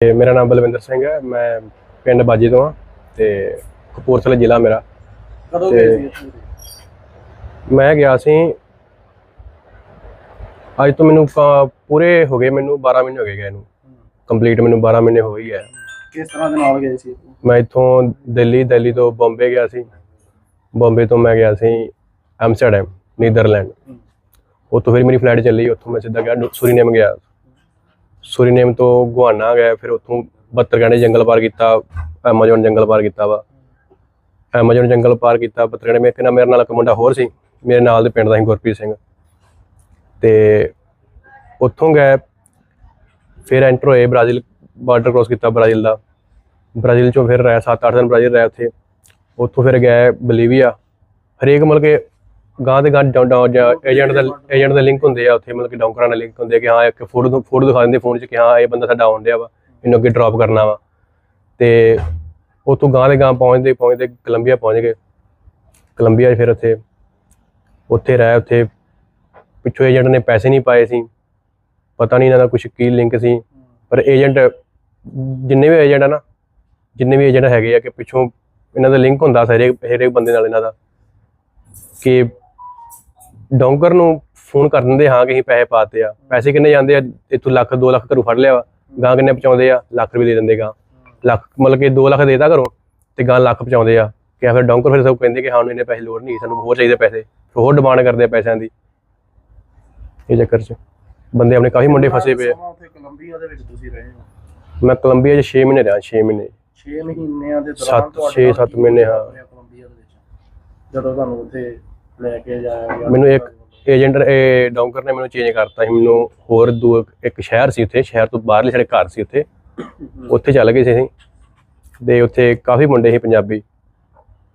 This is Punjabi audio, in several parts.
ਤੇ ਮੇਰਾ ਨਾਮ ਬਲਵਿੰਦਰ ਸਿੰਘ ਹੈ ਮੈਂ ਪਿੰਡ ਬਾਜੀ ਤੋਂ ਹਾਂ ਤੇ ਕਪੂਰਥਲਾ ਜ਼ਿਲ੍ਹਾ ਮੇਰਾ। ਕਦੋਂ ਤੇ- ਗਏ ਸੀ ਇੱਥੇ? ਮੈਂ ਗਿਆ ਸੀ ਅੱਜ ਤੋਂ ਮੈਨੂੰ ਕ- ਪੂਰੇ ਹੋ ਗਏ ਮੈਨੂੰ 12 ਮਹੀਨੇ ਹੋ ਗਏ ਗਏ ਨੂੰ। ਕੰਪਲੀਟ ਮੈਨੂੰ 12 ਮਹੀਨੇ ਹੋ ਹੀ ਹੈ। ਕਿਸ ਤਰ੍ਹਾਂ ਦੇ ਨਾਲ ਗਏ ਸੀ ਮੈਂ ਇੱਥੋਂ ਦਿੱਲੀ ਦਿੱਲੀ ਤੋਂ ਬੰਬੇ ਗਿਆ ਸੀ। ਬੰਬੇ ਤੋਂ ਮੈਂ ਗਿਆ ਸੀ ਐਮਸਟਰਡਮ ਨੀਦਰਲੈਂਡ। ਉੱਥੋਂ ਫਿਰ ਮੇਰੀ ਫਲਾਈਟ ਚੱਲੀ ਉੱਥੋਂ ਮੈਂ ਸਿੱਧਾ ਗਿਆ ਸੁਰੀਨੇਮ ਗਿਆ। ਸੁਰੀਨੇਮ ਤੋਂ ਗੁਆਨਾ ਗਏ ਫਿਰ ਉੱਥੋਂ 72 ਘੰਟੇ ਜੰਗਲ ਪਾਰ ਕੀਤਾ, ਐਮਾਜ਼ਨ ਜੰਗਲ ਪਾਰ ਕੀਤਾ ਵਾ। ਐਮਾਜ਼ਨ ਜੰਗਲ ਪਾਰ ਕੀਤਾ 72 ਘੰਟੇ ਮੇਰੇ ਨਾਲ ਮੇਰੇ ਨਾਲ ਇੱਕ ਮੁੰਡਾ ਹੋਰ ਸੀ, ਮੇਰੇ ਨਾਲ ਦੇ ਪਿੰਡ ਦਾ ਸੀ, ਗੁਰਪ੍ਰੀਤ ਸਿੰਘ। ਤੇ ਉੱਥੋਂ ਗਏ, ਫਿਰ ਐਂਟਰ ਹੋਏ ਬ੍ਰਾਜ਼ੀਲ ਬਾਰਡਰ ਕ੍ਰੋਸ ਕੀਤਾ ਬ੍ਰਾਜ਼ੀਲ ਦਾ। ਬ੍ਰਾਜ਼ੀਲ ਚੋਂ ਫਿਰ ਰਹਿ 7-8 ਦਿਨ ਬ੍ਰਾਜ਼ੀਲ ਰਹੇ ਉੱਥੇ। ਉੱਥੋਂ ਫਿਰ ਗਏ ਬਲੀਵੀਆ। ਹਰੇਕ ਮਤਲਬ ਕਿ ਗਾਂ ਦੇ ਗਾਂ ਏਜੰਟ ਦਾ ਏਜੰਟ ਦਾ ਲਿੰਕ ਹੁੰਦੇ ਆ, ਉੱਥੇ ਮਤਲਬ ਕਿ ਡੌਂਕਰਾਂ ਨਾਲ ਲਿੰਕ ਹੁੰਦੇ ਆ ਕਿ ਹਾਂ, ਇੱਕ ਫੋਟੋ ਫੋਟੋ ਦਿਖਾ ਦਿੰਦੇ ਫੋਨ 'ਚ ਕਿ ਹਾਂ, ਇਹ ਬੰਦਾ ਸਾਡਾ ਆਉਣ ਡਿਆ ਵਾ, ਇਹਨੂੰ ਅੱਗੇ ਡ੍ਰੌਪ ਕਰਨਾ ਵਾ। ਤੇ ਉੱਥੋਂ ਗਾਂ ਦੇ ਗਾਂ ਪਹੁੰਚਦੇ ਪਹੁੰਚਦੇ ਕੋਲੰਬੀਆ ਪਹੁੰਚ ਗਏ। ਕੋਲੰਬੀਆ 'ਚ ਫਿਰ ਉੱਥੇ ਉੱਥੇ ਰਹਿ, ਉੱਥੇ ਪਿੱਛੋਂ ਏਜੰਟ ਨੇ ਪੈਸੇ ਨਹੀਂ ਪਾਏ ਸੀ। ਪਤਾ ਨਹੀਂ ਇਹਨਾਂ ਦਾ ਕੁਝ ਕੀ ਲਿੰਕ ਸੀ। ਪਰ ਏਜੰਟ ਜਿੰਨੇ ਵੀ ਏਜੰਟ ਆ ਨਾ, ਜਿੰਨੇ ਵੀ ਏਜੰਟ ਹੈਗੇ ਆ ਕਿ ਪਿੱਛੋਂ ਇਹਨਾਂ ਦਾ ਲਿੰਕ ਹੁੰਦਾ ਸੀ ਹਰੇਕ ਹਰੇਕ ਬੰਦੇ ਨਾਲ ਇਹਨਾਂ ਦਾ, ਕਿ ਡੌਂਕਰ ਨੂੰ ਫੋਨ ਕਰ ਦਿੰਦੇ ਹਾਂ ਕਿ ਅਸੀਂ ਪੈਸੇ ਪਾਤੇ ਆ। ਪੈਸੇ ਕਿੰਨੇ ਜਾਂਦੇ ਆ? ਇੱਥੋਂ ਲੱਖ 2 ਲੱਖ ਘਰੋਂ ਫੜ ਲਿਆ ਵਾ। ਗਾਂ ਕਿੰਨੇ ਪਹੁੰਚਾਉਂਦੇ ਆ? ਲੱਖ ਰੁਪਏ ਦੇ ਦਿੰਦੇ ਗਾਂ। ਲੱਖ ਮਤਲਬ ਕਿ 2 ਲੱਖ ਦੇਤਾ ਘਰੋਂ ਤੇ ਗਾਂ ਲੱਖ ਪਹੁੰਚਾਉਂਦੇ ਆ। ਕਿ ਫਿਰ ਡੌਂਕਰ ਫਿਰ ਸਭ ਕਹਿੰਦੇ ਕਿ ਹਾਂ ਨੂੰ ਇੰਨੇ ਪੈਸੇ ਲੋੜ ਨਹੀਂ ਸਾਨੂੰ ਹੋਰ ਚਾਹੀਦੇ ਪੈਸੇ। ਹੋਰ ਡਿਮਾਂਡ ਕਰਦੇ ਆ ਪੈਸਿਆਂ ਦੀ। ਇਹ ਚੱਕਰ 'ਚ ਬੰਦੇ ਆਪਣੇ ਕਾਫੀ ਮੁੰਡੇ ਫਸੇ ਪਏ ਆ। ਸਮਾਂ ਉੱਥੇ ਕੋਲੰਬੀਆ ਦੇ ਵਿੱਚ ਤੁਸੀਂ ਰਹੇ ਹੋ? ਮੈਂ ਕੋਲੰਬੀਆ 'ਚ 6 ਮਹੀਨੇ ਰਿਹਾ 6 ਮਹੀਨੇ। 6 ਮਹੀਨਿਆਂ ਦੇ ਦੌਰਾਨ ਤੁਹਾਡੇ ਛੇ ਨਾਲ ਸੱਤ ਕੀ ਮਹੀਨੇ, ਹੋਇਆ ਹਾਂ। ਕੋਲੰਬੀਆ ਦੇ ਵਿੱਚ? ਜਦੋਂ ਤੁਹਾਨੂੰ ਉੱਥੇ ਲੈ ਕੇ ਜਾਇਆ ਮੈਨੂੰ ਇੱਕ ਏਜੰਟ ਇਹ ਡੌਂਕਰ ਨੇ ਮੈਨੂੰ ਚੇਂਜ ਕਰਤਾ ਸੀ। ਮੈਨੂੰ ਹੋਰ ਦੂ ਇੱਕ ਸ਼ਹਿਰ ਸੀ ਉੱਥੇ ਸ਼ਹਿਰ ਤੋਂ ਬਾਹਰਲੇ ਸਾਡੇ ਘਰ ਸੀ ਉੱਥੇ। ਉੱਥੇ ਚੱਲ ਗਏ ਸੀ ਅਸੀਂ। ਤੇ ਉੱਥੇ ਕਾਫੀ ਮੁੰਡੇ ਸੀ ਪੰਜਾਬੀ।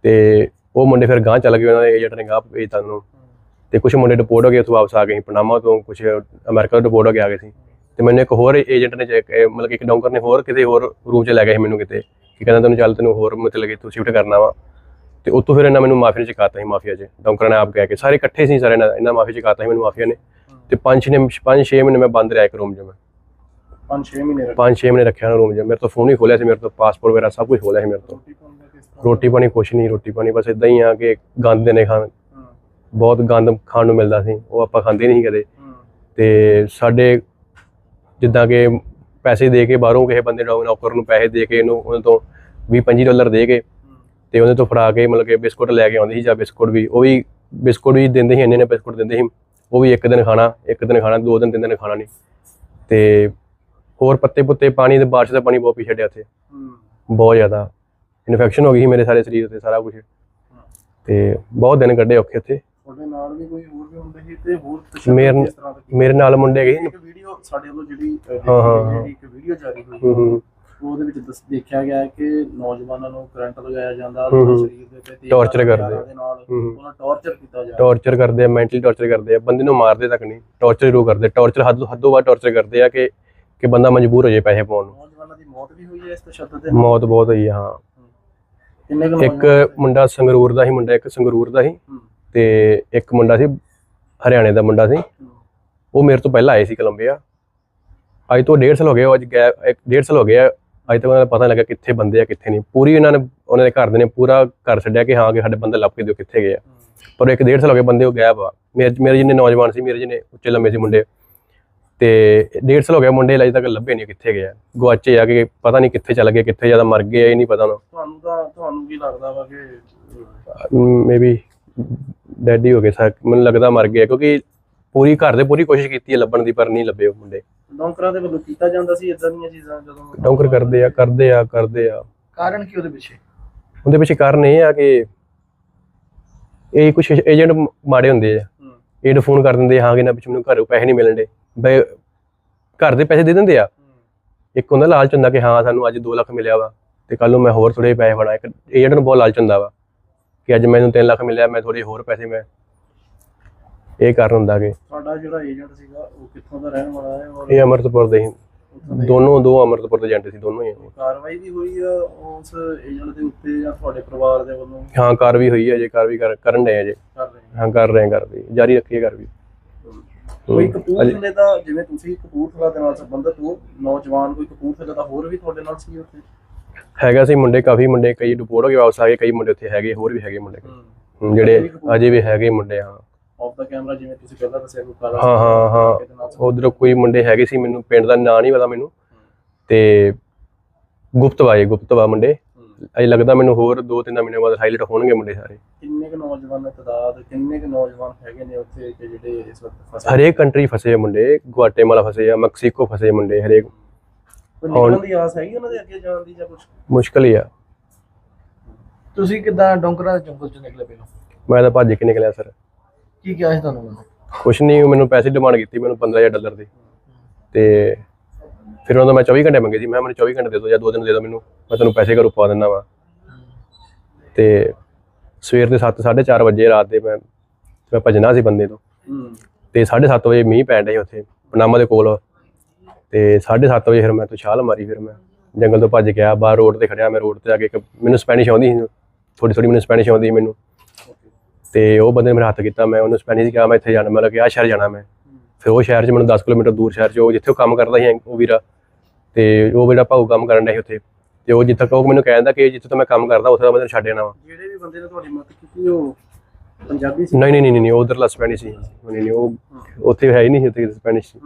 ਤੇ ਉਹ ਮੁੰਡੇ ਫਿਰ ਗਾਂਹ ਚੱਲ ਗਏ ਉਹਨਾਂ ਦੇ ਏਜੰਟ ਨੇ ਗਾਂਹ ਭੇਜਤਾ ਉਹਨੂੰ ਤੇ ਕੁਝ ਮੁੰਡੇ ਡਿਪੋਰਟ ਹੋ ਗਏ ਉੱਥੋਂ ਵਾਪਸ ਆ ਗਏ ਸੀ। ਪਨਾਮਾ ਤੋਂ ਕੁਝ ਅਮਰੀਕਾ ਤੋਂ ਡਿਪੋਰਟ ਹੋ ਕੇ ਆ ਗਏ ਸੀ। ਤੇ ਮੈਨੂੰ ਇੱਕ ਹੋਰ ਏਜੰਟ ਨੇ ਮਤਲਬ ਕਿ ਇੱਕ ਡੌਂਕਰ ਨੇ ਹੋਰ ਕਿਤੇ ਹੋਰ ਰੂਮ 'ਚ ਲੈ ਗਏ ਸੀ ਮੈਨੂੰ ਕਿਤੇ। ਕਿ ਕਹਿੰਦਾ ਤੈਨੂੰ ਚੱਲ ਤੈਨੂੰ ਹੋਰ ਮਤਲਬ ਕਿ ਤੂੰ ਸ਼ਿਫਟ ਕਰਨਾ ਵਾ। ਤੇ ਉੱਥੋਂ ਫਿਰ ਇਹਨਾਂ ਮੈਨੂੰ ਮਾਫੀਆ ਚ ਚਕਾਤਾ ਸੀ ਮਾਫੀਆ 'ਚ। ਡੌਂਕਰਾਂ ਨੇ ਆਪ ਕਹਿ ਕੇ ਸਾਰੇ ਇਕੱਠੇ ਸੀ ਸਾਰੇ ਇਹਨਾਂ ਇਹਨਾਂ ਮਾਫੀਆ ਚ ਚਕਾਤਾ ਸੀ ਮੈਨੂੰ ਮਾਫੀਆ ਨੇ। ਤੇ ਪੰਜ ਛੇ ਪੰਜ ਛੇ ਮਹੀਨੇ ਮੈਂ ਬੰਦ ਰਿਹਾ ਇੱਕ ਰੂਮ 'ਚ ਮੈਂ। 5-6 ਮਹੀਨੇ ਰੱਖੇ। ਪੰਜ ਛੇ ਮਹੀਨੇ ਰੱਖਿਆ ਨਾ ਰੂਮ 'ਚ। ਮੇਰੇ ਤੋਂ ਫੋਨ ਹੀ ਖੋਲਿਆ ਸੀ ਮੇਰੇ ਤੋਂ ਪਾਸਪੋਰਟ ਵਗੈਰਾ ਸਭ ਕੁਝ ਖੋਲਿਆ ਸੀ ਮੇਰੇ ਤੋਂ। ਰੋਟੀ ਪਾਣੀ ਦਾ ਕੁਛ ਨਹੀਂ ਰੋਟੀ ਪਾਣੀ ਬਸ ਇਦਾਂ ਹੀ ਆ ਕਿ ਗੰਦ ਨੇ ਖਾਣ। ਬਹੁਤ ਗੰਦ ਖਾਣ ਨੂੰ ਮਿਲਦਾ ਸੀ ਉਹ ਆਪਾਂ ਖਾਂਦੇ ਨਹੀਂ ਸੀ ਕਦੇ। ਤੇ ਸਾਡੇ ਜਿੱਦਾਂ ਕਿ ਪੈਸੇ ਦੇ ਕੇ ਬਾਹਰੋਂ ਕਿਸੇ ਬੰਦੇ ਨੂੰ ਨੌਕਰ ਨੂੰ ਪੈਸੇ ਦੇ ਕੇ ਇਹਨੂੰ ਉਹਨਾਂ ਤੋਂ 20 25 ਡਾਲਰ ਦੇ ਕੇ ਤੇ ਉਹਦੇ ਤੋਂ ਫੜਾ ਕੇ ਮਤਲਬ ਕਿ ਬਿਸਕੁਟ ਲੈ ਕੇ ਆਉਂਦੀ ਸੀ ਜਾਂ ਬਿਸਕੁਟ ਵੀ ਉਹ ਵੀ ਬਿਸਕੁਟ ਵੀ ਦਿੰਦੇ ਸੀ ਇੰਨੇ ਨੇ ਬਿਸਕੁਟ ਦਿੰਦੇ ਸੀ। ਉਹ ਵੀ ਇੱਕ ਦਿਨ ਖਾਣਾ ਇੱਕ ਦਿਨ ਖਾਣਾ ਦੋ ਦਿਨ ਤਿੰਨ ਦਿਨ ਖਾਣਾ ਨਹੀਂ। ਤੇ ਹੋਰ ਪੱਤੇ ਪੁੱਤੇ ਪਾਣੀ ਦੇ ਬਾਰਿਸ਼ ਦਾ ਪਾਣੀ ਬਹੁਤ ਪੀ ਛੱਡਿਆ ਉੱਥੇ। ਬਹੁਤ ਜ਼ਿਆਦਾ। ਇਨਫੈਕਸ਼ਨ ਹੋ ਗਈ ਸੀ ਮੇਰੇ ਸਾਰੇ ਸਰੀਰ ਤੇ ਸਾਰਾ ਕੁਝ ਤੇ ਬਹੁਤ ਦਿਨ ਕੱਢੇ ਔਖੇ ਉੱਥੇ। ਤੁਹਾਡੇ ਨਾਲ ਵੀ ਕੋਈ ਹੋਰ ਵੀ ਹੁੰਦੇ ਸੀ ਤੇ ਹੋਰ ਤਸ਼ੱਦਦ ਮੇਰੇ- ਨਾਲ ਮੁੰਡੇ ਇੱਕ ਵੀਡੀਓ ਸਾਡੇ ਵੱਲੋਂ ਜਿਹੜੀ ਹਾਂ, ਹਾਂ, ਇੱਕ ਵੀਡੀਓ ਜਾਰੀ ਹੋਈ ਉਹਦੇ ਵਿੱਚ ਦੱਸ ਦੇਖਿਆ ਗਿਆ ਹੈ ਕਿ ਨੌਜਵਾਨਾਂ ਨੂੰ ਕਰੰਟ ਲਗਾਇਆ ਜਾਂਦਾ ਹੂੰ, ਹੂੰ। ਸਰੀਰ ਦੇ ਉੱਤੇ ਤੇਜ਼ ਹਥਿਆਰਾਂ ਕਰਦੇ। ਦੇ ਨਾਲ ਹੂੰ, ਹੂੰ। ਉਹਨਾਂ ਟੌਰਚਰ ਕੀਤਾ ਜਾ ਟੌਰਚਰ ਕਰਦੇ ਆ ਮੈਂਟਲੀ ਟੌਰਚਰ ਕਰਦੇ ਆ ਬੰਦੇ ਨੂੰ ਮਾਰਦੇ ਤੱਕ ਨਹੀਂ ਟੌਰਚਰ ਜ਼ਰੂਰ ਕਰਦੇ ਟੌਰਚਰ ਹੱਦ ਹੱਦੋਂ ਬਾਅਦ ਟੌਰਚਰ ਕਰਦੇ ਆ ਕਿ ਕਿ ਬੰਦਾ ਮਜਬੂਰ ਹੋ ਜਾਏ ਪੈਸੇ ਪਾਉਣ ਨੂੰ ਨੌਜਵਾਨਾਂ ਦੀ ਮੌਤ ਵੀ ਹੋਈ ਹੈ ਇਸ ਤਸ਼ੱਦਦ ਦੇ ਨਾਲ? ਮੌਤ ਬਹੁਤ ਹੋਈ ਆ, ਹਾਂ ਕਿੰਨੇ ਕੁ ਇੱਕ ਨੌਜਵਾਨ- ਮੁੰਡਾ ਸੰਗਰੂਰ ਦਾ ਸੀ ਮੁੰਡਾ ਇੱਕ ਸੰਗਰੂਰ ਦਾ ਸੀ ਹੂੰ, ਤੇ ਇੱਕ ਮੁੰਡਾ ਸੀ ਹਰਿਆਣੇ ਦਾ ਮੁੰਡਾ ਸੀ ਹੂੰ, ਉਹ ਮੇਰੇ ਤੋਂ ਪਹਿਲਾਂ ਆਏ ਸੀ ਕੋਲੰਬੀਆ ਅੱਜ ਤੋਂ ਡੇਢ ਸਾਲ ਹੋ ਗਏ ਉਹ ਅੱਜ ਗਏ ਇੱਕ ਡੇਢ ਸਾਲ ਹੋ ਗਿਆ ਅੱਜ ਤੱਕ ਉਹਨਾਂ ਦਾ ਪਤਾ ਨਹੀਂ ਲੱਗਾ ਕਿੱਥੇ ਬੰਦੇ ਆ ਕਿੱਥੇ ਨਹੀਂ। ਪੂਰੀ ਉਹਨਾਂ ਨੇ ਉਹਨਾਂ ਦੇ ਘਰ ਦੇ ਨੇ ਪੂਰਾ ਘਰ ਛੱਡਿਆ ਕਿ ਹਾਂ ਕਿ ਸਾਡੇ ਬੰਦੇ ਲੱਭ ਕੇ ਦਿਓ ਕਿੱਥੇ ਗਏ ਆ। ਪਰ ਇੱਕ ਡੇਢ ਸਾਲ ਹੋ ਗਏ ਬੰਦੇ ਉਹ ਗਾਇਬ ਆ। ਮੇਰੇ ਮੇਰੇ ਜਿੰਨੇ ਨੌਜਵਾਨ ਸੀ ਮੇਰੇ ਜਿੰਨੇ ਉੱਚੇ ਲੰਮੇ ਸੀ ਮੁੰਡੇ ਤੇ ਡੇਢ ਸਾਲ ਹੋ ਗਿਆ ਮੁੰਡੇ ਅਜੇ ਤੱਕ ਲੱਭੇ ਨਹੀਂ ਕਿੱਥੇ ਗਏ ਆ। ਗੁਆਚੇ ਆ ਕਿ ਪਤਾ ਨਹੀਂ ਕਿੱਥੇ ਚੱਲ ਗਏ ਕਿੱਥੇ ਜ਼ਿਆਦਾ ਮਰ ਗਏ ਆ ਇਹ ਨਹੀਂ ਪਤਾ ਉਹਨਾਂ ਤੁਹਾਨੂੰ ਤਾਂ ਤੁਹਾਨੂੰ ਕੀ ਲੱਗਦਾ ਵਾ ਕਿ ਮੇਬੀ ਡੈਡੀ ਹੋ ਗਏ ਸਾ ਮੈਨੂੰ ਲੱਗਦਾ ਮਰ ਗਏ ਕਿਉਂਕਿ ਪੂਰੀ ਘਰ ਦੇ ਪੂਰੀ ਕੋਸ਼ਿਸ਼ ਕੀਤੀ ਹੈ ਲੱਭਣ ਦੀ ਪਰ ਨਹੀਂ ਲੱਭੇ ਉਹ ਮੁੰਡੇ। ਡੌਂਕਰਾਂ ਦੇ ਵੱਲੋਂ ਕੀਤਾ ਜਾਂਦਾ ਸੀ ਇਦਾਂ ਦੀਆਂ ਚੀਜ਼ਾਂ ਜਦੋਂ ਡੌਂਕਰ ਕਰਦੇ ਆ ਕਰਦੇ ਆ ਕਰਦੇ ਆ। ਕਾਰਨ ਕੀ ਉਹਦੇ ਪਿੱਛੇ? ਉਹਦੇ ਪਿੱਛੇ ਕਾਰਨ ਇਹ ਆ ਕਿ ਇਹ ਕੁਝ ਏਜੰਟ ਮਾੜੇ ਹੁੰਦੇ ਆ। ਇਹ ਫੋਨ ਕਰ ਦਿੰਦੇ ਹਾਂ ਕਿ ਨਾ ਪਿੱਛੇ ਮੈਨੂੰ ਘਰੋਂ ਪੈਸੇ ਨਹੀਂ ਮਿਲਣਦੇ ਬਈ ਘਰ ਦੇ ਪੈਸੇ ਦੇ ਦਿੰਦੇ ਆ। ਹੂੰ, ਇੱਕ ਹੁੰਦਾ ਲਾਲਚ ਹੁੰਦਾ ਕਿ ਹਾਂ ਸਾਨੂੰ ਅੱਜ 2 ਲੱਖ ਮਿਲਿਆ ਵਾ ਤੇ ਕੱਲ ਨੂੰ ਮੈਂ ਹੋਰ ਥੋੜੇ ਪੈਸੇ ਫੜਾ। ਇੱਕ ਏਜੰਟ ਨੂੰ ਬਹੁਤ ਲਾਲਚ ਹੁੰਦਾ ਵਾ ਕਿ ਅੱਜ ਮੈਨੂੰ 3 ਲੱਖ ਮਿਲਿਆ ਮੈਂ ਥੋੜੇ ਹੋਰ ਪੈਸੇ ਮੈਂ। ਇਹ ਕਾਰਨ ਹੁੰਦਾ ਕਿ ਤੁਹਾਡਾ ਜਿਹੜਾ ਏਜੰਟ ਸੀਗਾ ਉਹ ਕਿੱਥੋਂ ਦਾ ਰਹਿਣ ਵਾਲਾ ਹੈ ਔਰ ਇਹ ਅਮਰਤਪੁਰ ਦੇ ਉੱਥੋਂ ਦੇ- ਦੋਨੋਂ ਦੋ ਅਮਰਤਪੁਰ ਦੇ ਏਜੰਟ ਸੀ ਦੋਨੋਂ ਹੀ ਕਾਰਵਾਈ ਵੀ ਹੋਈ ਆ ਉਸ ਏਜੰਟ ਦੇ ਉੱਤੇ ਜਾਂ ਤੁਹਾਡੇ ਪਰਿਵਾਰ ਦੇ ਵੱਲੋਂ? ਹਾਂ ਕਾਰ ਵੀ ਹੋਈ ਹੈ ਜੇ ਕਾਰ ਵੀ ਕਰ- ਕਰਨ ਡਏ ਆ ਜੇ ਕਰ ਰਹੇ ਹਾਂ ਕਰ ਰਹੇ ਹਾਂ ਕਰ ਵੀ ਜਾਰੀ ਰੱਖੀਏ ਕਰ ਵੀ ਕੋਈ ਕਪੂਰਥਲੇ ਦਾ ਜਿਵੇਂ ਤੁਸੀਂ ਕਪੂਰਥਲਾ ਦੇ ਨਾਲ ਸੰਬੰਧਿਤ ਹੋ ਨੌਜਵਾਨ ਕੋਈ ਕਪੂਰਥਲੇ ਦਾ ਹੋਰ ਵੀ ਤੁਹਾਡੇ ਨਾਲ ਸੀ ਉੱਥੇ? ਹੈਗਾ ਸੀ ਮੁੰਡੇ ਕਾਫੀ ਮੁੰਡੇ ਕਈ ਡਿਪੋਰਟ ਹੋ ਕੇ ਵਾਪਸ ਆ ਗਏ ਕਈ ਮੁੰਡੇ ਉੱਥੇ ਹੈਗੇ ਹੋਰ ਵੀ ਹੈਗੇ ਮੁੰਡੇ। ਜਿਹੜੇ ਅਜੇ ਵੀ ਹੈਗੇ ਮੁੰਡੇ ਹਾਂ। ਆਫ ਦਾ ਕੈਮਰਾ ਜਿਵੇਂ ਤੁਸੀਂ ਪਹਿਲਾਂ ਦੱਸਿਆ ਕੋਈ ਕਾਲਾ ਹਾਂ ਹਾਂ ਹਾਂ। ਉਧਰ ਕੋਈ ਮੁੰਡੇ ਹੈਗੇ ਸੀ ਮੈਨੂੰ ਪਿੰਡ ਦਾ ਨਾਂ ਨਹੀਂ ਪਤਾ ਮੈਨੂੰ। ਤੇ ਗੁਪਤਵਾ ਇਹ ਗੁਪਤਵਾ ਮੁੰਡੇ। ਅਜੇ ਲੱਗਦਾ ਮੈਨੂੰ ਹੋਰ 2-3 ਮਹੀਨੇ ਬਾਅਦ ਹਾਈਲਾਈਟ ਹੋਣਗੇ ਮੁੰਡੇ ਸਾਰੇ। ਕਿੰਨੇ ਕੁ ਨੌਜਵਾਨ ਤਦਾਦ ਕਿੰਨੇ ਕੁ ਨੌਜਵਾਨ ਹੈਗੇ ਨੇ ਉੱਥੇ ਕਿ ਜਿਹੜੇ ਇਸ ਵਕਤ ਫਸੇ ਹਰੇਕ ਕੰਟਰੀ ਫਸੇ ਆ ਮੁੰਡੇ ਗੁਆਟੇਮਾਲਾ ਫਸੇ ਆ ਮੈਕਸੀਕੋ ਫਸੇ ਮੁੰਡੇ ਹਰੇਕ। ਕੋਈ ਨਿਕਲਣ ਦੀ ਆਸ ਹੈਗੀ ਉਹਨਾਂ ਦੇ ਅੱਗੇ ਜਾਣ ਦੀ ਜਾਂ ਕੁਝ ਮੁਸ਼ਕਲ ਹੀ ਆ। ਤੁਸੀਂ ਕਿਦਾਂ ਡੋਂਕਰਾਂ ਦੇ ਜੰਗਲ ਚੋਂ ਨਿਕਲੇ ਪਹਿਲਾਂ? ਮੈਂ ਤਾਂ ਭੱਜ ਕੇ ਨਿਕਲਿਆ ਸਰ। ਕੀ ਕਿਹਾ ਸੀ ਤੁਹਾਨੂੰ ਕੁਛ ਨਹੀਂ ਮੈਨੂੰ ਪੈਸੇ ਡਿਮਾਂਡ ਕੀਤੀ ਮੈਨੂੰ 15000 ਡਾਲਰ ਦੀ। ਤੇ ਫਿਰ ਉਹਨਾਂ ਤੋਂ ਮੈਂ 24 ਘੰਟੇ ਮੰਗੇ ਸੀ ਮੈਂ ਕਿਹਾ ਮੈਨੂੰ 24 ਘੰਟੇ ਦੇ ਦਿਓ ਜਾਂ ਦੋ ਦਿਨ ਦੇ ਦਿਓ ਮੈਨੂੰ। ਮੈਂ ਤੁਹਾਨੂੰ ਪੈਸੇ ਘਰੋਂ ਪਾ ਦਿੰਦਾ ਵਾ। ਤੇ ਸਵੇਰ ਦੇ 7 4:30 ਵਜੇ ਰਾਤ ਦੇ ਮੈਂ ਮੈਂ ਭੱਜਣਾ ਸੀ ਬੰਦੇ ਤੋਂ। ਤੇ 7:30 ਵਜੇ ਮੀਂਹ ਪੈਣ ਡਿਆ ਸੀ ਉੱਥੇ ਪਨਾਮਾ ਦੇ ਕੋਲ। ਤੇ 7:30 ਵਜੇ ਫਿਰ ਮੈਂ ਤੋਂ ਛਾਲ ਮਾਰੀ ਫਿਰ ਮੈਂ। ਜੰਗਲ ਤੋਂ ਭੱਜ ਗਿਆ ਬਾਹਰ ਰੋਡ ਤੇ ਖੜਿਆ ਮੈਂ ਰੋਡ ਤੇ ਆ ਕੇ ਇੱਕ ਮੈਨੂੰ ਸਪੈਨਿਸ਼ ਆਉਂਦੀ ਸੀ। ਥੋੜੀ ਥੋੜੀ ਮੈਨੂੰ ਸਪੈਨਿਸ਼ ਆਉਂਦੀ ਸੀ ਮੈਨੂੰ। ਤੇ ਉਹ ਬੰਦੇ ਨੇ ਮੇਰਾ ਹੱਥ ਕੀਤਾ ਮੈਂ ਉਹਨੂੰ ਸਪੈਨਿਸ਼ ਕਿਹਾ ਮੈਂ ਇੱਥੇ ਜਾਣਾ ਮਤਲਬ ਕਿ ਆਹ ਸ਼ਹਿਰ ਜਾਣਾ ਮੈਂ। ਫਿਰ ਉਹ ਸ਼ਹਿਰ 'ਚ ਮੈਨੂੰ 10 ਕਿਲੋਮੀਟਰ ਦੂਰ ਸ਼ਹਿਰ 'ਚ ਉਹ ਜਿੱਥੇ ਉਹ ਕੰਮ ਕਰਦਾ ਸੀ ਉਹ ਵੀਰਾ। ਤੇ ਉਹ ਜਿਹੜਾ ਭਾਊ ਕੰਮ ਕਰਨ ਡਿਆ ਸੀ ਉੱਥੇ। ਤੇ ਉਹ ਜਿੱਥੇ ਉਹ ਮੈਨੂੰ ਕਹਿੰਦਾ ਕਿ ਜਿੱਥੇ ਤੋਂ ਮੈਂ ਕੰਮ ਕਰਦਾ ਉੱਥੇ ਦਾ ਮੈਂ ਤੈਨੂੰ ਛੱਡ ਜਾਣਾ ਵਾ। ਜਿਹੜੇ ਵੀ ਬੰਦੇ ਨੇ ਤੁਹਾਡੀ ਮਦਦ ਕੀਤੀ ਉਹ ਪੰਜਾਬੀ ਸੀ? ਨਹੀਂ ਨਹੀਂ ਨਹੀਂ ਨਹੀਂ ਉਧਰਲਾ ਸਪੈਨਿਸ਼ ਸੀ। ਨਹੀਂ ਨਹੀਂ ਉਹ ਉੱਥੇ ਹੈ ਹੀ ਨਹੀਂ ਉੱਥੇ ਸਪੈਨਿਸ਼ ਸੀ।